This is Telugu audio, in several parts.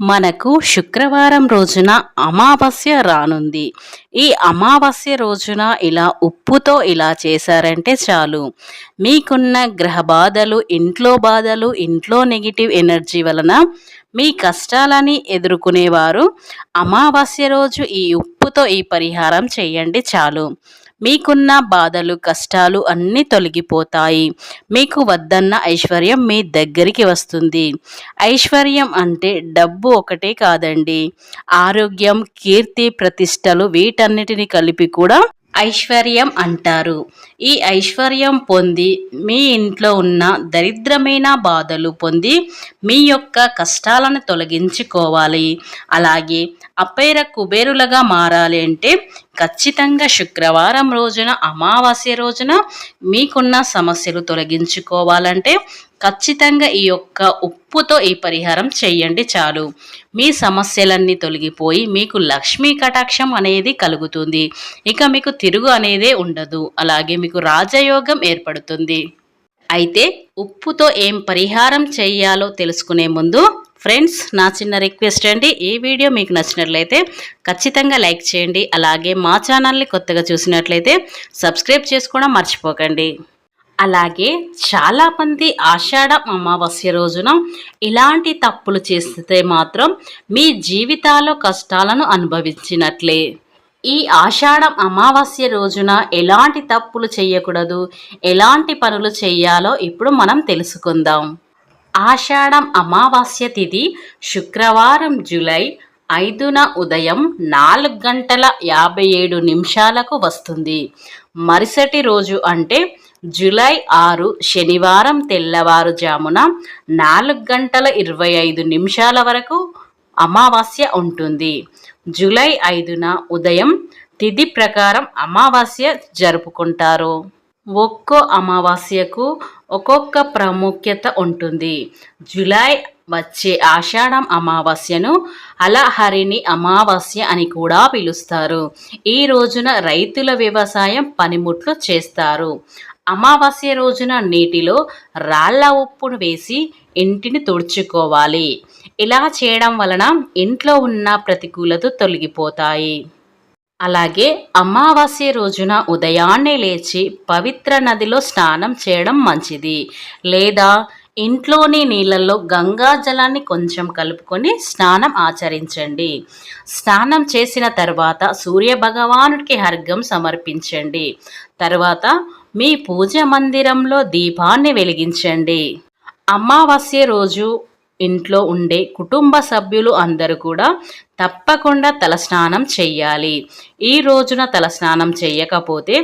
మనకు శుక్రవారం రోజున అమావాస్య రానుంది. ఈ అమావాస్య రోజున ఇలా ఉప్పుతో ఇలా చేశారంటే చాలు. మీకున్న గ్రహ బాధలు ఇంట్లో బాధలు ఇంట్లో నెగిటివ్ ఎనర్జీ వలన మీ కష్టాలని ఎదుర్కొనేవారు. అమావాస్య రోజు ఈ ఉప్పుతో ఈ పరిహారం చేయండి చాలు. మీకున్న బాధలు కష్టాలు అన్నీ తొలగిపోతాయి. మీకు వద్దన్న ఐశ్వర్యం మీ దగ్గరికి వస్తుంది. ఐశ్వర్యం అంటే డబ్బు ఒకటే కాదండి. ఆరోగ్యం కీర్తి ప్రతిష్టలు వీటన్నిటిని కలిపి కూడా ఐశ్వర్యం అంటారు. ఈ ఐశ్వర్యం పొంది మీ ఇంట్లో ఉన్న దరిద్రమైన బాధలు పొంది మీ యొక్క కష్టాలను తొలగించుకోవాలి. అలాగే అపేర కుబేరులుగా మారాలి అంటే ఖచ్చితంగా శుక్రవారం రోజున అమావాస్య రోజున మీకున్న సమస్యలు తొలగించుకోవాలంటే ఖచ్చితంగా ఈ యొక్క ఉప్పుతో ఈ పరిహారం చేయండి చాలు. మీ సమస్యలన్నీ తొలగిపోయి మీకు లక్ష్మీ కటాక్షం అనేది కలుగుతుంది. ఇక మీకు తిరుగు అనేదే ఉండదు. అలాగే మీకు రాజయోగం ఏర్పడుతుంది. అయితే ఉప్పుతో ఏం పరిహారం చేయాలో తెలుసుకునే ముందు ఫ్రెండ్స్ నా చిన్న రిక్వెస్ట్ అండి. ఈ వీడియో మీకు నచ్చినట్లయితే ఖచ్చితంగా లైక్ చేయండి. అలాగే మా ఛానల్ని కొత్తగా చూసినట్లయితే సబ్స్క్రైబ్ చేసుకోవడం మర్చిపోకండి. అలాగే చాలామంది ఆషాఢ అమావాస్య రోజున ఇలాంటి తప్పులు చేస్తే మాత్రం మీ జీవితాల్లో కష్టాలను అనుభవించినట్లే. ఈ ఆషాఢం అమావాస్య రోజున ఎలాంటి తప్పులు చేయకూడదు ఎలాంటి పనులు చేయాలో ఇప్పుడు మనం తెలుసుకుందాం. ఆషాఢం అమావాస్య తిథి శుక్రవారం జూలై ఐదున ఉదయం నాలుగు గంటల యాభై ఏడు నిమిషాలకు వస్తుంది. మరుసటి రోజు అంటే జూలై ఆరు శనివారం తెల్లవారుజామున నాలుగు గంటల ఇరవై ఐదు నిమిషాల వరకు అమావాస్య ఉంటుంది. జూలై ఐదున ఉదయం తిథి ప్రకారం అమావాస్య జరుపుకుంటారు. ఒక్కో అమావాస్యకు ఒక్కొక్క ప్రాముఖ్యత ఉంటుంది. జూలై వచ్చే ఆషాఢం అమావాస్యను అలహరిని అమావాస్య అని కూడా పిలుస్తారు. ఈ రోజున రైతుల వ్యవసాయం పనిముట్లు చేస్తారు. అమావాస్య రోజున నీటిలో రాళ్ళ ఉప్పును వేసి ఇంటిని తుడుచుకోవాలి. ఇలా చేయడం వలన ఇంట్లో ఉన్న ప్రతికూలత తొలగిపోతాయి. అలాగే అమావాస్య రోజున ఉదయాన్నే లేచి పవిత్ర నదిలో స్నానం చేయడం మంచిది. లేదా ఇంట్లోని నీళ్ళల్లో గంగా జలాన్ని కొంచెం కలుపుకొని స్నానం ఆచరించండి. స్నానం చేసిన తర్వాత సూర్య భగవానుడికి హర్గం సమర్పించండి. తర్వాత మీ పూజ మందిరంలో దీపాన్ని వెలిగించండి. అమావాస్య రోజు ఇంట్లో ఉండే కుటుంబ సభ్యులు అందరూ కూడా తప్పకుండా తలస్నానం చెయ్యాలి. ఈ రోజున తలస్నానం చేయకపోతే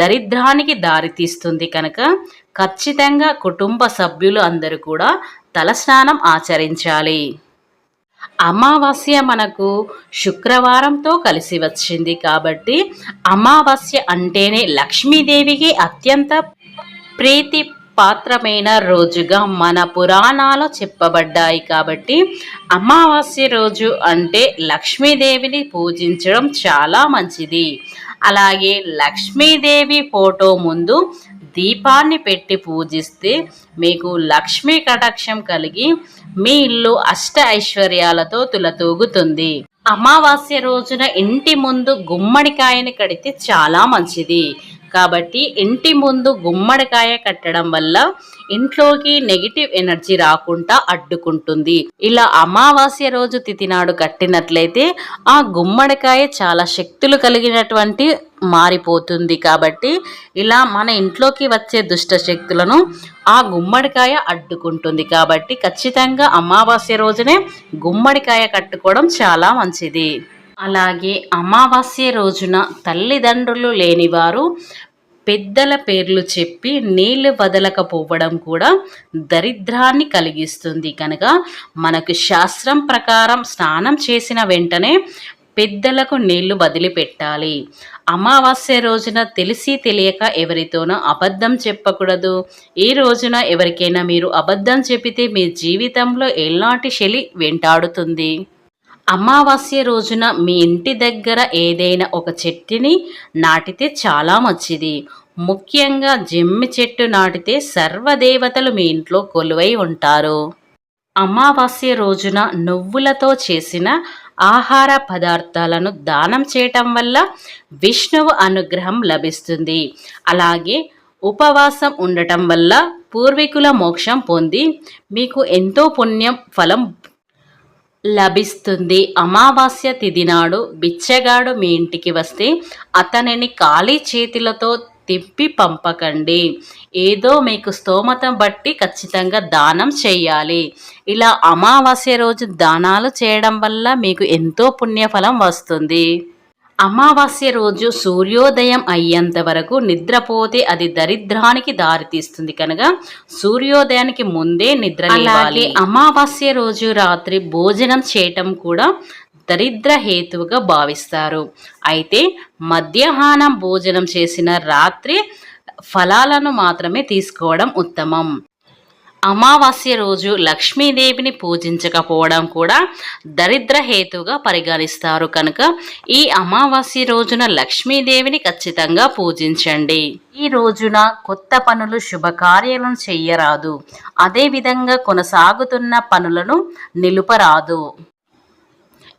దరిద్రానికి దారితీస్తుంది కనుక ఖచ్చితంగా కుటుంబ సభ్యులు అందరూ కూడా తలస్నానం ఆచరించాలి. అమావాస్య మనకు శుక్రవారంతో కలిసి వచ్చింది కాబట్టి అమావాస్య అంటేనే లక్ష్మీదేవికి అత్యంత ప్రీతి పాత్రమైన రోజుగా మన పురాణాలు చెప్పబడ్డాయి కాబట్టి అమావాస్య రోజు అంటే లక్ష్మీదేవిని పూజించడం చాలా మంచిది. అలాగే లక్ష్మీదేవి ఫోటో ముందు దీపాన్ని పెట్టి పూజిస్తే మీకు లక్ష్మీ కటాక్షం కలిగి మీ ఇల్లు అష్ట ఐశ్వర్యాలతో తులతూగుతుంది. అమావాస్య రోజున ఇంటి ముందు గుమ్మడికాయని కడితే చాలా మంచిది. కాబట్టి ఇంటి ముందు గుమ్మడికాయ కట్టడం వల్ల ఇంట్లోకి నెగిటివ్ ఎనర్జీ రాకుండా అడ్డుకుంటుంది. ఇలా అమావాస్య రోజు తిథి నాడు కట్టినట్లయితే ఆ గుమ్మడికాయ చాలా శక్తులు కలిగినటువంటి మారిపోతుంది కాబట్టి ఇలా మన ఇంట్లోకి వచ్చే దుష్ట శక్తులను ఆ గుమ్మడికాయ అడ్డుకుంటుంది కాబట్టి ఖచ్చితంగా అమావాస్య రోజునే గుమ్మడికాయ కట్టుకోవడం చాలా మంచిది. అలాగే అమావాస్య రోజున తల్లిదండ్రులు లేనివారు పెద్దల పేర్లు చెప్పి నీళ్ళు వదలకపోవడం కూడా దరిద్రాన్ని కలిగిస్తుంది. కనుక మనకు శాస్త్రం ప్రకారం స్నానం చేసిన వెంటనే పెద్దలకు నీళ్ళు వదిలిపెట్టాలి. అమావాస్య రోజున తెలిసి తెలియక ఎవరితోనో అబద్ధం చెప్పకూడదు. ఈ రోజున ఎవరికైనా మీరు అబద్ధం చెబితే మీ జీవితంలో ఎలాంటి శలి వెంటాడుతుంది. అమావాస్య రోజున మీ ఇంటి దగ్గర ఏదైనా ఒక చెట్టుని నాటితే చాలా మంచిది. ముఖ్యంగా జమ్మి చెట్టు నాటితే సర్వదేవతలు మీ ఇంట్లో కొలువై ఉంటారు. అమావాస్య రోజున నువ్వులతో చేసిన ఆహార పదార్థాలను దానం చేయటం వల్ల విష్ణువు అనుగ్రహం లభిస్తుంది. అలాగే ఉపవాసం ఉండటం వల్ల పూర్వీకుల మోక్షం పొంది మీకు ఎంతో పుణ్యం ఫలం లభిస్తుంది. అమావాస్య తిథి నాడు బిచ్చగాడు మీ ఇంటికి వస్తే అతనిని ఖాళీ చేతులతో తిప్పి పంపకండి. ఏదో మీకు స్తోమత బట్టి ఖచ్చితంగా దానం చేయాలి. ఇలా అమావాస్య రోజు దానాలు చేయడం వల్ల మీకు ఎంతో పుణ్యఫలం వస్తుంది. అమావాస్య రోజు సూర్యోదయం అయ్యేంత వరకు నిద్రపోతే అది దరిద్రానికి దారితీస్తుంది కనుక సూర్యోదయానికి ముందే నిద్ర అలాగే అమావాస్య రోజు రాత్రి భోజనం చేయటం కూడా దరిద్ర హేతువుగా భావిస్తారు. అయితే మధ్యాహ్నం భోజనం చేసిన రాత్రి ఫలాలను మాత్రమే తీసుకోవడం ఉత్తమం. అమావాస్య రోజు లక్ష్మీదేవిని పూజించకపోవడం కూడా దరిద్ర హేతుగా పరిగణిస్తారు కనుక ఈ అమావాస్య రోజున లక్ష్మీదేవిని ఖచ్చితంగా పూజించండి. ఈ రోజున కొత్త పనులు శుభకార్యాలను చెయ్యరాదు. అదేవిధంగా కొనసాగుతున్న పనులను నిలుపరాదు.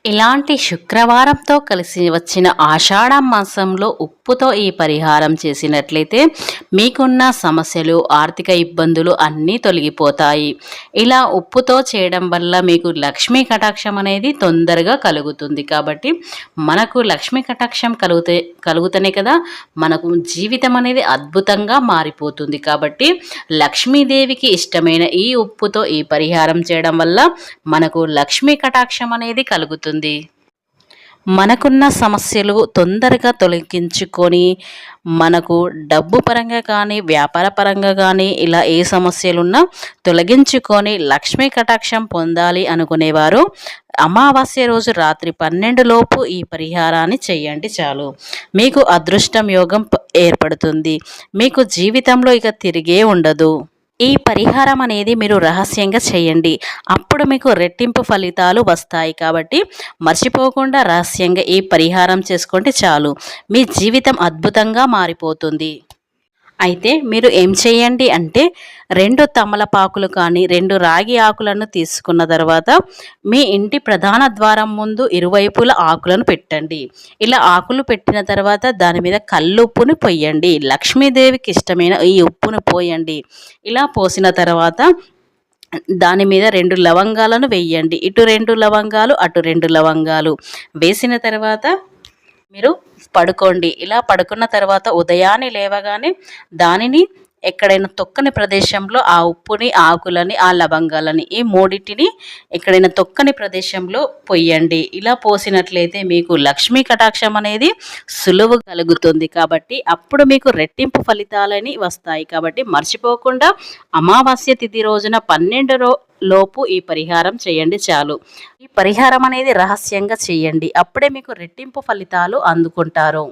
ఇలాంటి శుక్రవారంతో కలిసి వచ్చిన ఆషాఢ మాసంలో ఉప్పుతో ఈ పరిహారం చేసినట్లయితే మీకున్న సమస్యలు ఆర్థిక ఇబ్బందులు అన్నీ తొలగిపోతాయి. ఇలా ఉప్పుతో చేయడం వల్ల మీకు లక్ష్మీ కటాక్షం అనేది తొందరగా కలుగుతుంది కాబట్టి మనకు లక్ష్మీ కటాక్షం కలుగుతే కలుగుతనే కదా? మనకు జీవితం అనేది అద్భుతంగా మారిపోతుంది కాబట్టి లక్ష్మీదేవికి ఇష్టమైన ఈ ఉప్పుతో ఈ పరిహారం చేయడం వల్ల మనకు లక్ష్మీ కటాక్షం అనేది కలుగుతుంది. మనకున్న సమస్యలు తొందరగా తొలగించుకొని మనకు డబ్బు పరంగా కానీ వ్యాపార పరంగా కానీ ఇలా ఏ సమస్యలున్నా తొలగించుకొని లక్ష్మీ కటాక్షం పొందాలి అనుకునేవారు. అమావాస్య రోజు రాత్రి పన్నెండు లోపు ఈ పరిహారాన్ని చేయండి చాలు. మీకు అదృష్టం యోగం ఏర్పడుతుంది. మీకు జీవితంలో ఇక తిరిగే ఉండదు. ఈ పరిహారం అనేది మీరు రహస్యంగా చేయండి. అప్పుడు మీకు రెట్టింపు ఫలితాలు వస్తాయి కాబట్టి మర్చిపోకుండా రహస్యంగా ఈ పరిహారం చేసుకుంటే చాలు. మీ జీవితం అద్భుతంగా మారిపోతుంది. అయితే మీరు ఏం చేయండి అంటే రెండు తమలపాకులు కానీ రెండు రాగి ఆకులను తీసుకున్న తర్వాత మీ ఇంటి ప్రధాన ద్వారం ముందు ఇరువైపుల ఆకులను పెట్టండి. ఇలా ఆకులు పెట్టిన తర్వాత దాని మీద కల్లుప్పుని పొయ్యండి. లక్ష్మీదేవికి ఇష్టమైన ఈ ఉప్పును పోయండి. ఇలా పోసిన తర్వాత దాని మీద రెండు లవంగాలను వేయండి. ఇటు రెండు లవంగాలు అటు రెండు లవంగాలు. వేసిన తర్వాత మీరు పడుకోండి. ఇలా పడుకున్న తర్వాత ఉదయాన్నే లేవగానే దానిని ఎక్కడైనా తొక్కని ప్రదేశంలో ఆ ఉప్పుని ఆకులని ఆ లవంగాలని ఈ మూడింటిని ఎక్కడైనా తొక్కని ప్రదేశంలో పొయ్యండి. ఇలా పోసినట్లయితే మీకు లక్ష్మీ కటాక్షం అనేది సులువు కలుగుతుంది కాబట్టి అప్పుడు మీకు రెట్టింపు ఫలితాలని వస్తాయి. కాబట్టి మర్చిపోకుండా అమావాస్య తిథి రోజున పన్నెండు రో లోపు ఈ పరిహారం చేయండి చాలు. ఈ పరిహారం అనేది రహస్యంగా చేయండి. అప్పుడే మీకు రెట్టింపు ఫలితాలు అందుకుంటారు.